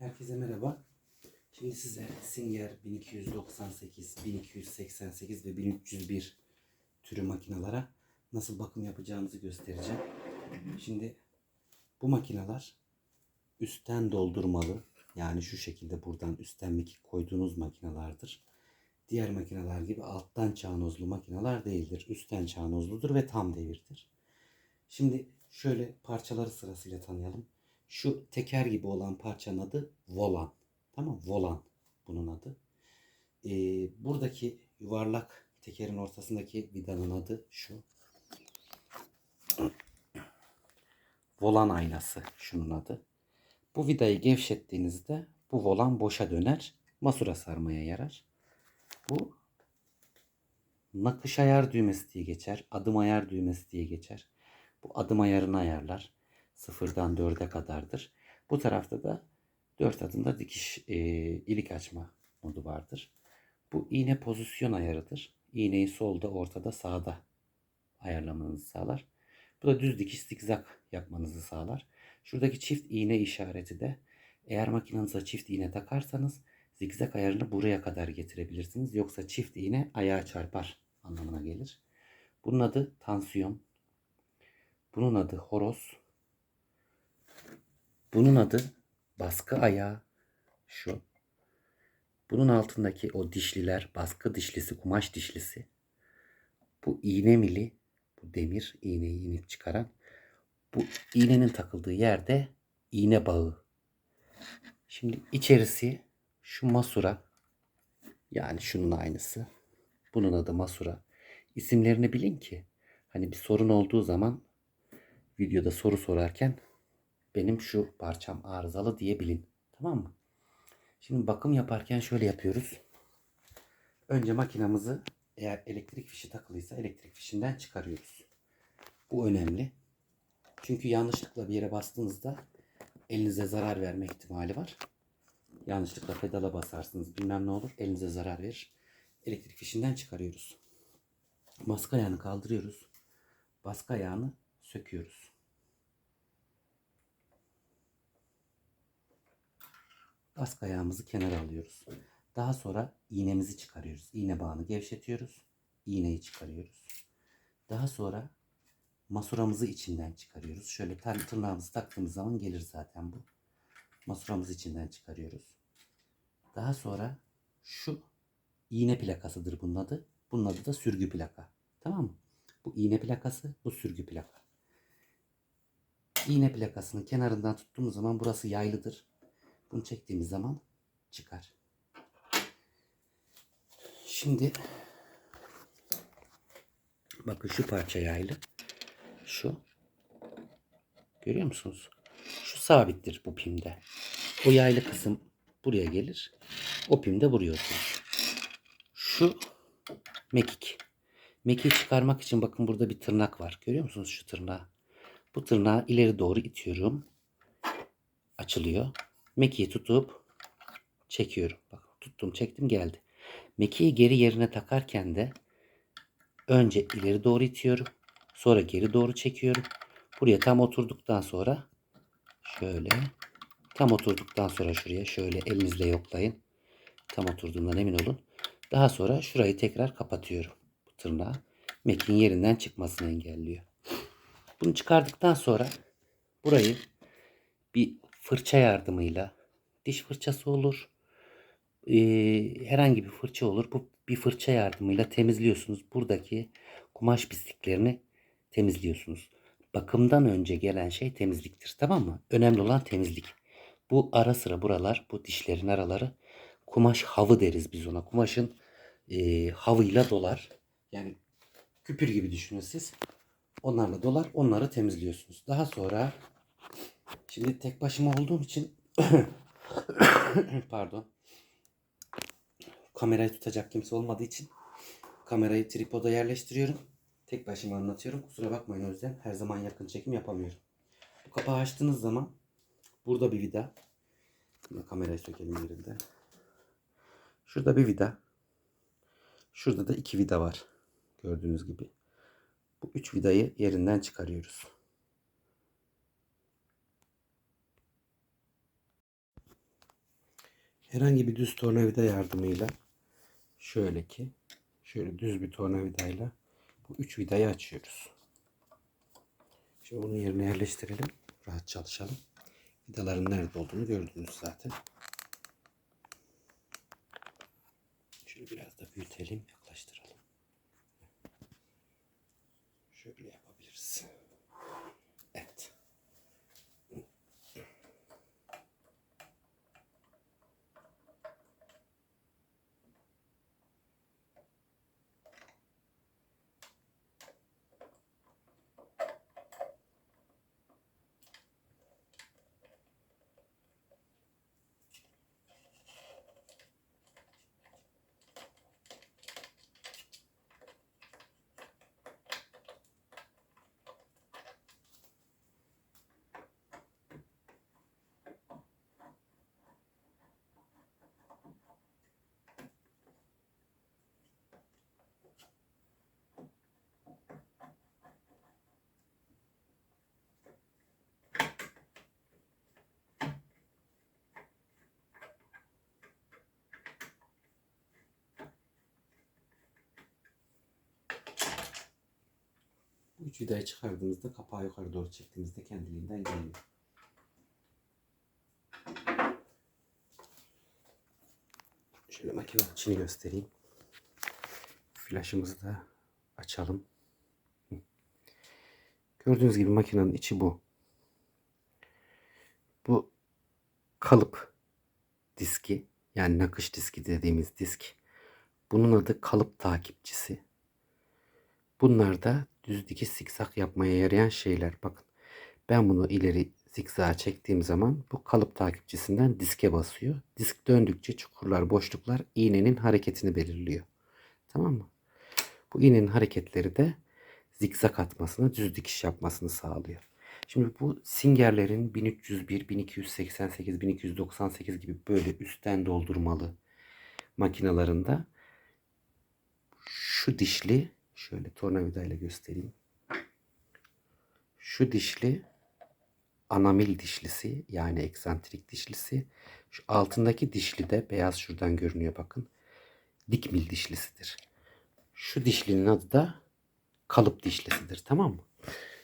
Herkese merhaba. Şimdi size Singer 1298, 1288 ve 1301 türü makinalara nasıl bakım yapacağımızı göstereceğim. Şimdi bu makineler üstten doldurmalı. Yani şu şekilde buradan üstten mekik koyduğunuz makinelerdir. Diğer makineler gibi alttan çanozlu makineler değildir. Üstten çanozludur ve tam devirdir. Şimdi şöyle parçaları sırasıyla tanıyalım. Şu teker gibi olan parçanın adı volan. Tamam volan bunun adı. Ee, buradaki yuvarlak tekerin ortasındaki vidanın adı şu. Volan aynası şunun adı. Bu vidayı gevşettiğinizde bu volan boşa döner. Masura sarmaya yarar. Bu nakış ayar düğmesi diye geçer. Adım ayar düğmesi diye geçer. Bu adım ayarını ayarlar. Sıfırdan dörde kadardır. Bu tarafta da dört adımda dikiş e, ilik açma modu vardır. Bu iğne pozisyon ayarıdır. İğneyi solda, ortada, sağda ayarlamanızı sağlar. Bu da düz dikiş zikzak yapmanızı sağlar. Şuradaki çift iğne işareti de eğer makinenize çift iğne takarsanız zikzak ayarını buraya kadar getirebilirsiniz. Yoksa çift iğne ayağa çarpar anlamına gelir. Bunun adı tansiyon. Bunun adı horoz. Bunun adı baskı ayağı. Şu. Bunun altındaki o dişliler, baskı dişlisi, kumaş dişlisi. Bu iğne mili, bu demir iğneyi inip çıkaran. Bu iğnenin takıldığı yerde iğne bağı. Şimdi içerisi şu masura. Yani şunun aynısı. Bunun adı masura. İsimlerini bilin ki hani bir sorun olduğu zaman videoda soru sorarken benim şu parçam arızalı diyebilin. Tamam mı? Şimdi bakım yaparken şöyle yapıyoruz. Önce makinamızı eğer elektrik fişi takılıysa elektrik fişinden çıkarıyoruz. Bu önemli. Çünkü yanlışlıkla bir yere bastığınızda elinize zarar verme ihtimali var. Yanlışlıkla pedala basarsınız bilmem ne olur elinize zarar verir. Elektrik fişinden çıkarıyoruz. Baskı ayağını kaldırıyoruz. Baskı ayağını söküyoruz. Baskı ayağımızı kenara alıyoruz. Daha sonra iğnemizi çıkarıyoruz. İğne bağını gevşetiyoruz. İğneyi çıkarıyoruz. Daha sonra masuramızı içinden çıkarıyoruz. Şöyle tır- tırnağımızı taktığımız zaman gelir zaten bu. Masuramızı içinden çıkarıyoruz. Daha sonra şu iğne plakasıdır bunun adı. Bunun adı da sürgü plaka. Tamam mı? Bu iğne plakası, bu sürgü plaka. İğne plakasının kenarından tuttuğumuz zaman burası yaylıdır. Bunu çektiğimiz zaman çıkar. Şimdi bakın şu parça yaylı. Şu. Görüyor musunuz? Şu sabittir bu pimde. O yaylı kısım buraya gelir. O pim de buraya oturur. Şu mekik. Mekiği çıkarmak için bakın burada bir tırnak var. Görüyor musunuz şu tırnağı? Bu tırnağı ileri doğru itiyorum. Açılıyor. Mekiği tutup çekiyorum. Bak tuttum çektim geldi. Mekiği geri yerine takarken de önce ileri doğru itiyorum. Sonra geri doğru çekiyorum. Buraya tam oturduktan sonra şöyle tam oturduktan sonra şuraya şöyle elinizle yoklayın. Tam oturduğundan emin olun. Daha sonra şurayı tekrar kapatıyorum. Bu tırnağı mekiğin yerinden çıkmasını engelliyor. Bunu çıkardıktan sonra burayı bir fırça yardımıyla diş fırçası olur. Ee, herhangi bir fırça olur. Bu bir fırça yardımıyla temizliyorsunuz. Buradaki kumaş pisliklerini temizliyorsunuz. Bakımdan önce gelen şey temizliktir. Tamam mı? Önemli olan temizlik. Bu ara sıra buralar, bu dişlerin araları kumaş havı deriz biz ona. Kumaşın e, havıyla dolar. Yani küpür gibi düşünün siz. Onlarla dolar. Onları temizliyorsunuz. Daha sonra şimdi tek başıma olduğum için pardon. Kamerayı tutacak kimse olmadığı için kamerayı tripoda yerleştiriyorum. Tek başıma anlatıyorum. Kusura bakmayın o yüzden her zaman yakın çekim yapamıyorum. Bu kapağı açtığınız zaman burada bir vida. Şimdi kamerayı sökelim yerinden. Şurada bir vida. Şurada da iki vida var. Gördüğünüz gibi. Bu üç vidayı yerinden çıkarıyoruz. Herhangi bir düz tornavida yardımıyla şöyle ki şöyle düz bir tornavidayla bu üç vidayı açıyoruz. Şimdi onun yerine yerleştirelim. Rahat çalışalım. Vidaların nerede olduğunu gördünüz zaten. Şöyle biraz da büyütelim, yaklaştıralım. Şöyle yapabiliriz. Evet. Bu üç vidayı çıkardığınızda kapağı yukarı doğru çektiğinizde kendiliğinden geliyor. Şöyle makinenin içini göstereyim. Flaşımızı da açalım. Gördüğünüz gibi makinenin içi bu. Bu kalıp diski yani nakış diski dediğimiz disk. Bunun adı kalıp takipçisi. Bunlar da düz dikiş zikzak yapmaya yarayan şeyler. Bakın ben bunu ileri zikzağa çektiğim zaman bu kalıp takipçisinden diske basıyor. Disk döndükçe çukurlar, boşluklar iğnenin hareketini belirliyor. Tamam mı? Bu iğnenin hareketleri de zikzak atmasını, düz dikiş yapmasını sağlıyor. Şimdi bu Singer'lerin 1301, 1288, 1298 gibi böyle üstten doldurmalı makinalarında şu dişli şöyle tornavidayla göstereyim. Şu dişli anamil dişlisi yani eksantrik dişlisi. Şu altındaki dişli de beyaz şuradan görünüyor bakın. Dikmil dişlisidir. Şu dişlinin adı da kalıp dişlisidir tamam mı?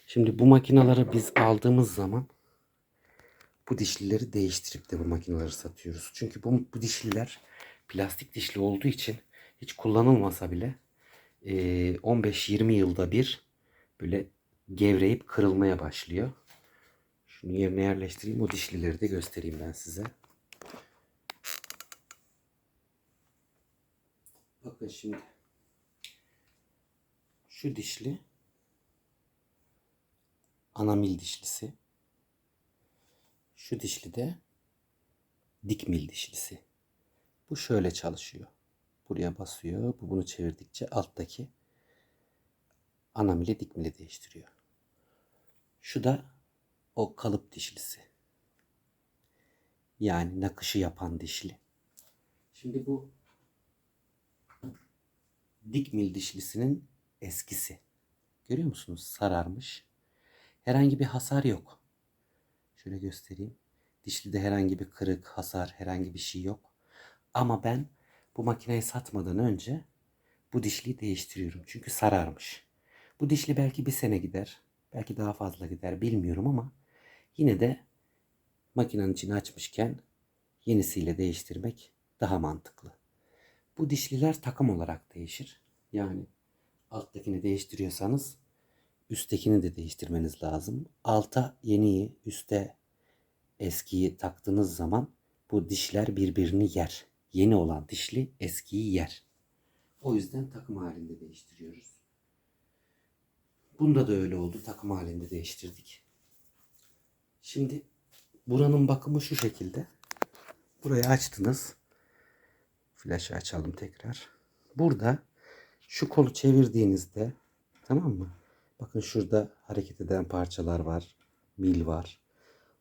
Şimdi bu makinaları biz aldığımız zaman bu dişlileri değiştirip de bu makineleri satıyoruz. Çünkü bu, bu dişliler plastik dişli olduğu için hiç kullanılmasa bile 15-20 yılda bir böyle gevreyip kırılmaya başlıyor. Şunu yerine yerleştireyim. O dişlileri de göstereyim ben size. Bakın şimdi. Şu dişli anamil dişlisi. Şu dişli de dikmil dişlisi. Bu şöyle çalışıyor. Buraya basıyor. Bu bunu çevirdikçe alttaki anamili dikmili değiştiriyor. Şu da o kalıp dişlisi. Yani nakışı yapan dişli. Şimdi bu dikmil dişlisinin eskisi. Görüyor musunuz? Sararmış. Herhangi bir hasar yok. Şöyle göstereyim. Dişlide herhangi bir kırık, hasar, herhangi bir şey yok. Ama ben bu makineyi satmadan önce bu dişliyi değiştiriyorum. Çünkü sararmış. Bu dişli belki bir sene gider. Belki daha fazla gider bilmiyorum ama yine de makinenin içini açmışken yenisiyle değiştirmek daha mantıklı. Bu dişliler takım olarak değişir. Yani alttakini değiştiriyorsanız üsttekini de değiştirmeniz lazım. Alta yeniyi, üste eskiyi taktığınız zaman bu dişler birbirini yer. Yeni olan dişli eskiyi yer. O yüzden takım halinde değiştiriyoruz. Bunda da öyle oldu. Takım halinde değiştirdik. Şimdi buranın bakımı şu şekilde. Burayı açtınız. Flaşı açalım tekrar. Burada şu kolu çevirdiğinizde tamam mı? Bakın şurada hareket eden parçalar var. Mil var.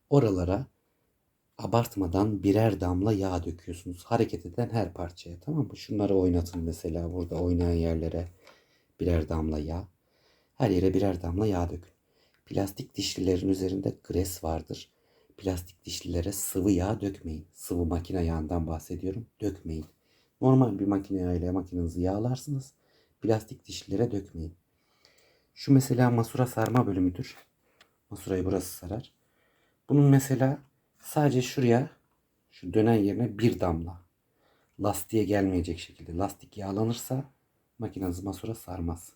Oralara abartmadan birer damla yağ döküyorsunuz. Hareket eden her parçaya tamam mı? Şunları oynatın mesela. Burada oynayan yerlere birer damla yağ. Her yere birer damla yağ dökün. Plastik dişlilerin üzerinde gres vardır. plastik dişlilere sıvı yağ dökmeyin. Sıvı makine yağından bahsediyorum. Dökmeyin. Normal bir makine yağıyla makinenizi yağlarsınız. Plastik dişlilere dökmeyin. Şu mesela masura sarma bölümüdür. Masurayı burası sarar. Bunun mesela sadece şuraya şu dönen yerine bir damla lastiğe gelmeyecek şekilde lastik yağlanırsa makineniz masura sarmaz.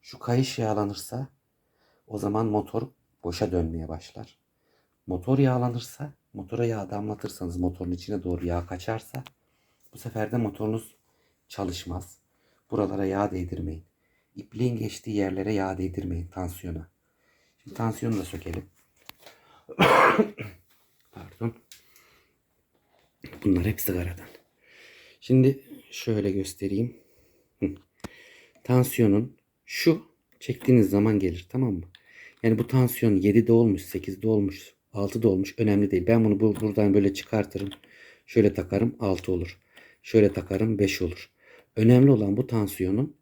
Şu kayış yağlanırsa o zaman motor boşa dönmeye başlar. Motor yağlanırsa motora yağ damlatırsanız motorun içine doğru yağ kaçarsa bu sefer de motorunuz çalışmaz. Buralara yağ değdirmeyin. İpliğin geçtiği yerlere yağ değdirmeyin tansiyona. Şimdi tansiyonu da sökelim. Bunlar hep sigaradan. Şimdi şöyle göstereyim. Tansiyonun şu çektiğiniz zaman gelir tamam mı? Yani bu tansiyon 7'de olmuş, 8'de olmuş, 6'da olmuş önemli değil. Ben bunu bu- buradan böyle çıkartırım. Şöyle takarım 6 olur. Şöyle takarım 5 olur. Önemli olan bu tansiyonun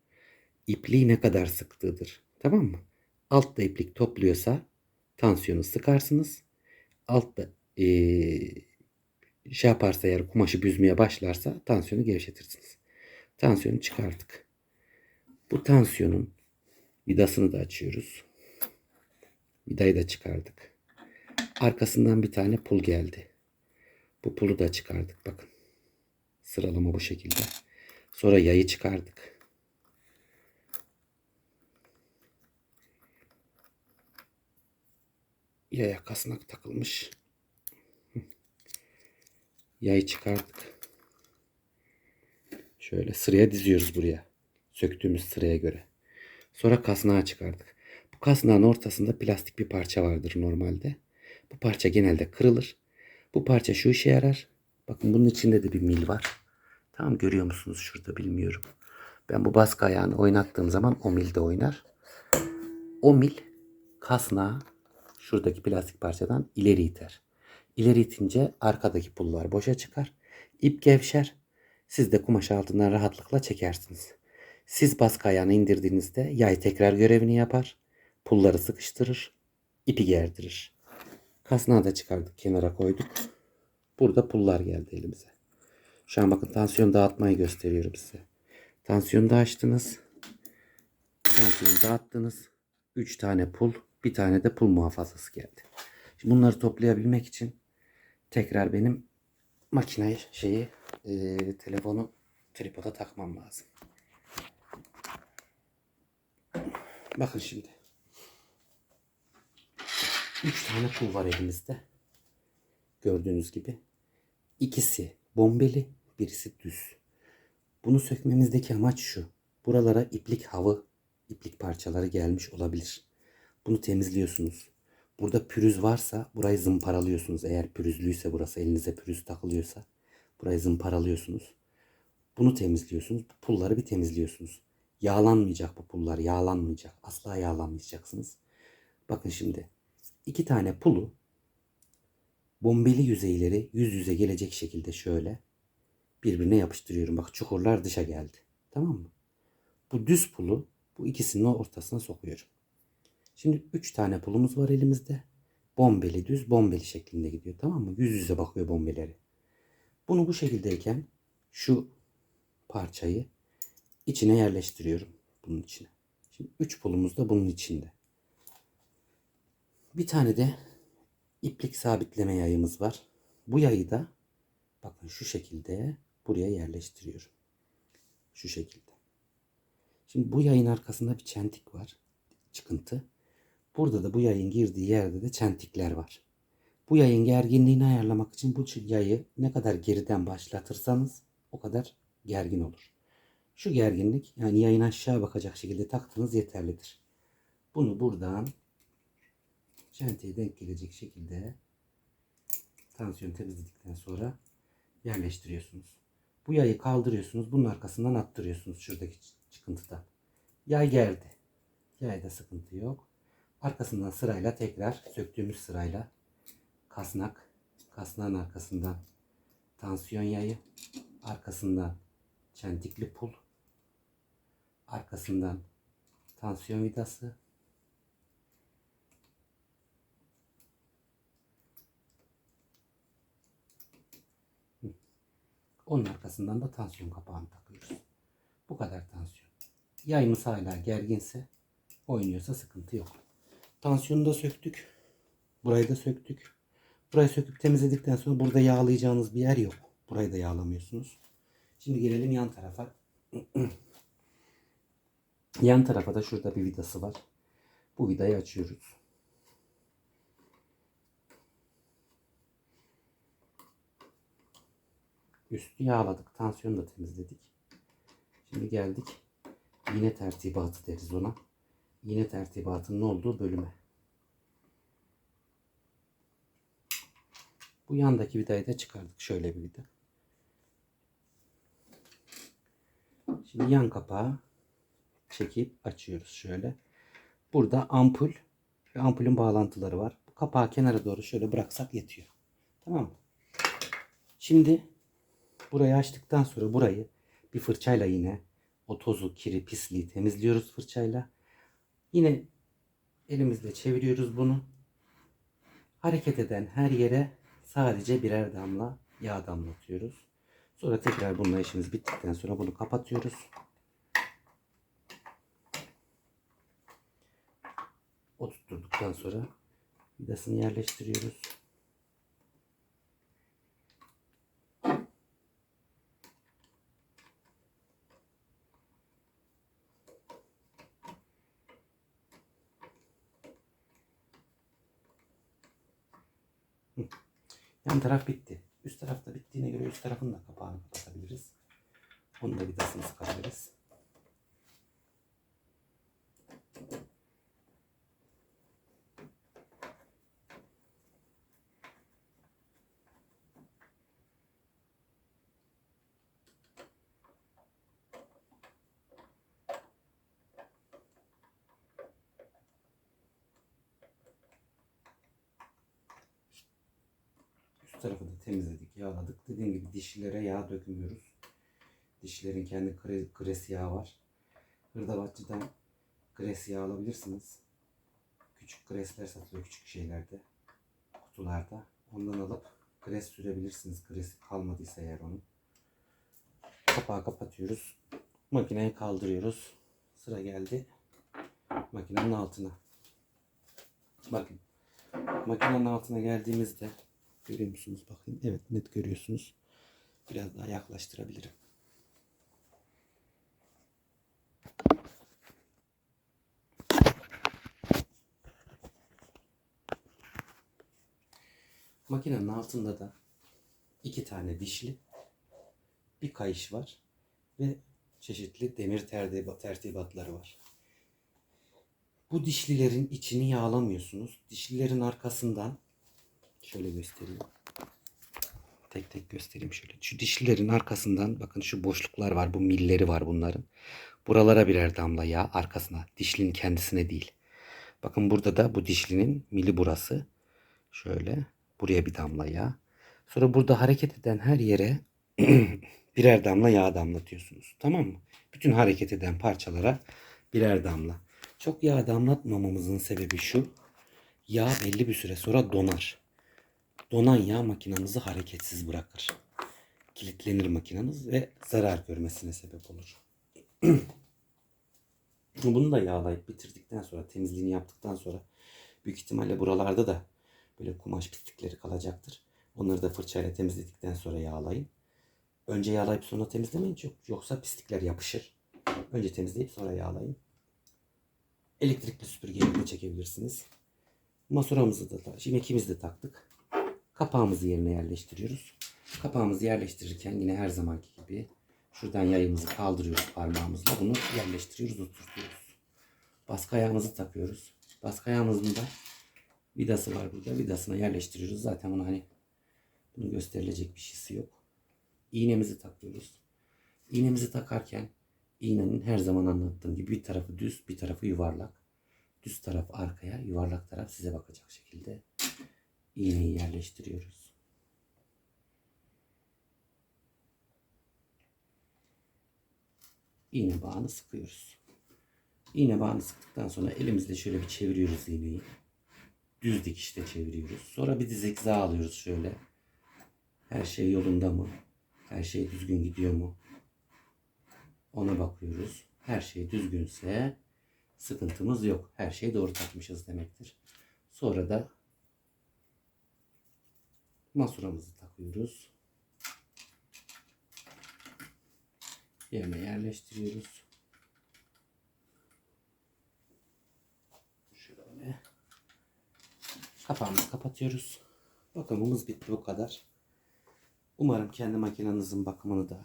ipliği ne kadar sıktığıdır. Tamam mı? Altta iplik topluyorsa tansiyonu sıkarsınız. Altta eee şey yaparsa eğer kumaşı büzmeye başlarsa tansiyonu gevşetirsiniz. Tansiyonu çıkarttık. Bu tansiyonun vidasını da açıyoruz. Vidayı da çıkardık. Arkasından bir tane pul geldi. Bu pulu da çıkardık bakın. Sıralama bu şekilde. Sonra yayı çıkardık. Yaya kasnak takılmış. Yayı çıkardık. Şöyle sıraya diziyoruz buraya. Söktüğümüz sıraya göre. Sonra kasnağı çıkardık. Bu kasnağın ortasında plastik bir parça vardır normalde. Bu parça genelde kırılır. Bu parça şu işe yarar. Bakın bunun içinde de bir mil var. Tamam görüyor musunuz şurada bilmiyorum. Ben bu baskı ayağını oynattığım zaman o mil de oynar. O mil kasnağı şuradaki plastik parçadan ileri iter. İleri itince arkadaki pullar boşa çıkar. İp gevşer. Siz de kumaş altından rahatlıkla çekersiniz. Siz baskı ayağını indirdiğinizde yay tekrar görevini yapar. Pulları sıkıştırır. ipi gerdirir. Kasnağı da çıkardık kenara koyduk. Burada pullar geldi elimize. Şu an bakın tansiyon dağıtmayı gösteriyorum size. Tansiyonu da açtınız. Tansiyonu dağıttınız. 3 tane pul, bir tane de pul muhafazası geldi. Şimdi bunları toplayabilmek için tekrar benim makine şeyi e, telefonu tripoda takmam lazım. Bakın şimdi. 3 tane pul var elimizde. Gördüğünüz gibi. İkisi bombeli, birisi düz. Bunu sökmemizdeki amaç şu. Buralara iplik havı, iplik parçaları gelmiş olabilir. Bunu temizliyorsunuz. Burada pürüz varsa burayı zımparalıyorsunuz. Eğer pürüzlüyse burası elinize pürüz takılıyorsa burayı zımparalıyorsunuz. Bunu temizliyorsunuz. Bu pulları bir temizliyorsunuz. Yağlanmayacak bu pullar. Yağlanmayacak. Asla yağlanmayacaksınız. Bakın şimdi. iki tane pulu bombeli yüzeyleri yüz yüze gelecek şekilde şöyle birbirine yapıştırıyorum. Bak çukurlar dışa geldi. Tamam mı? Bu düz pulu bu ikisinin ortasına sokuyorum. Şimdi 3 tane pulumuz var elimizde. Bombeli düz bombeli şeklinde gidiyor. Tamam mı? Yüz yüze bakıyor bombeleri. Bunu bu şekildeyken şu parçayı içine yerleştiriyorum. Bunun içine. Şimdi 3 pulumuz da bunun içinde. Bir tane de iplik sabitleme yayımız var. Bu yayı da bakın şu şekilde buraya yerleştiriyorum. Şu şekilde. Şimdi bu yayın arkasında bir çentik var. Çıkıntı. Burada da bu yayın girdiği yerde de çentikler var. Bu yayın gerginliğini ayarlamak için bu yayı ne kadar geriden başlatırsanız o kadar gergin olur. Şu gerginlik yani yayın aşağı bakacak şekilde taktığınız yeterlidir. Bunu buradan çentiğe denk gelecek şekilde tansiyon temizledikten sonra yerleştiriyorsunuz. Bu yayı kaldırıyorsunuz. Bunun arkasından attırıyorsunuz şuradaki çıkıntıdan. Yay geldi. Yayda sıkıntı yok. Arkasından sırayla tekrar söktüğümüz sırayla kasnak, kasnağın arkasından tansiyon yayı, arkasından çentikli pul, arkasından tansiyon vidası, Onun arkasından da tansiyon kapağını takıyoruz. Bu kadar tansiyon. Yaymısı hala gerginse, oynuyorsa sıkıntı yok. Tansiyonu da söktük. Burayı da söktük. Burayı söküp temizledikten sonra burada yağlayacağınız bir yer yok. Burayı da yağlamıyorsunuz. Şimdi gelelim yan tarafa. yan tarafa da şurada bir vidası var. Bu vidayı açıyoruz. Üstü yağladık. Tansiyonu da temizledik. Şimdi geldik. İğne tertibatı deriz ona. İğne tertibatının olduğu bölüme. Bu yandaki vidayı da çıkardık. Şöyle bir vida. Şimdi yan kapağı çekip açıyoruz şöyle. Burada ampul ve ampulün bağlantıları var. Bu kapağı kenara doğru şöyle bıraksak yetiyor. Tamam mı? Şimdi burayı açtıktan sonra burayı bir fırçayla yine o tozu, kiri, pisliği temizliyoruz fırçayla. Yine elimizle çeviriyoruz bunu. Hareket eden her yere sadece birer damla yağ damlatıyoruz. Sonra tekrar bununla işimiz bittikten sonra bunu kapatıyoruz. Oturtturduktan sonra vidasını yerleştiriyoruz. Yan taraf bitti. Üst tarafta bittiğine göre üst tarafın da kapağını kapatabiliriz. Onu da vidasını sıkabiliriz. Üst tarafı da temizledik, dişlilere yağ dökmüyoruz. Dişlerin kendi gres yağı var. Hırdavatçıdan gres yağı alabilirsiniz. Küçük gresler satılıyor küçük şeylerde. Kutularda. Ondan alıp gres sürebilirsiniz. Gres kalmadıysa eğer onun. Kapağı kapatıyoruz. Makineyi kaldırıyoruz. Sıra geldi makinenin altına. Bakın. Makinenin altına geldiğimizde Görüyor musunuz? Bakın. Evet net görüyorsunuz. Biraz daha yaklaştırabilirim. Makinenin altında da iki tane dişli bir kayış var ve çeşitli demir tertibat, tertibatları var. Bu dişlilerin içini yağlamıyorsunuz. Dişlilerin arkasından Şöyle göstereyim. Tek tek göstereyim şöyle. Şu dişlilerin arkasından bakın şu boşluklar var. Bu milleri var bunların. Buralara birer damla yağ arkasına. Dişlinin kendisine değil. Bakın burada da bu dişlinin mili burası. Şöyle. Buraya bir damla yağ. Sonra burada hareket eden her yere birer damla yağ damlatıyorsunuz. Tamam mı? Bütün hareket eden parçalara birer damla. Çok yağ damlatmamamızın sebebi şu. Yağ belli bir süre sonra donar donan yağ makinanızı hareketsiz bırakır. Kilitlenir makinanız ve zarar görmesine sebep olur. Bunu da yağlayıp bitirdikten sonra, temizliğini yaptıktan sonra büyük ihtimalle buralarda da böyle kumaş pislikleri kalacaktır. Onları da fırçayla temizledikten sonra yağlayın. Önce yağlayıp sonra temizlemeyin çok yoksa pislikler yapışır. Önce temizleyip sonra yağlayın. Elektrikli süpürgeyle de çekebilirsiniz. Masuramızı da, şimdi ikimiz de taktık. Kapağımızı yerine yerleştiriyoruz. Kapağımızı yerleştirirken yine her zamanki gibi şuradan yayımızı kaldırıyoruz parmağımızla. Bunu yerleştiriyoruz, oturtuyoruz. Baskı ayağımızı takıyoruz. Baskı ayağımızın da vidası var burada. Vidasına yerleştiriyoruz. Zaten bunu hani bunu gösterilecek bir şeysi yok. İğnemizi takıyoruz. İğnemizi takarken iğnenin her zaman anlattığım gibi bir tarafı düz, bir tarafı yuvarlak. Düz taraf arkaya, yuvarlak taraf size bakacak şekilde iğneyi yerleştiriyoruz. İğne bağını sıkıyoruz. İğne bağını sıktıktan sonra elimizle şöyle bir çeviriyoruz iğneyi. Düz dikişte çeviriyoruz. Sonra bir dizekza alıyoruz şöyle. Her şey yolunda mı? Her şey düzgün gidiyor mu? Ona bakıyoruz. Her şey düzgünse sıkıntımız yok. Her şeyi doğru takmışız demektir. Sonra da masuramızı takıyoruz. Yerine yerleştiriyoruz. Şöyle. Kapağımızı kapatıyoruz. Bakımımız bitti bu kadar. Umarım kendi makinenizin bakımını da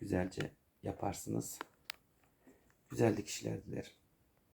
güzelce yaparsınız. Güzel dikişler dilerim.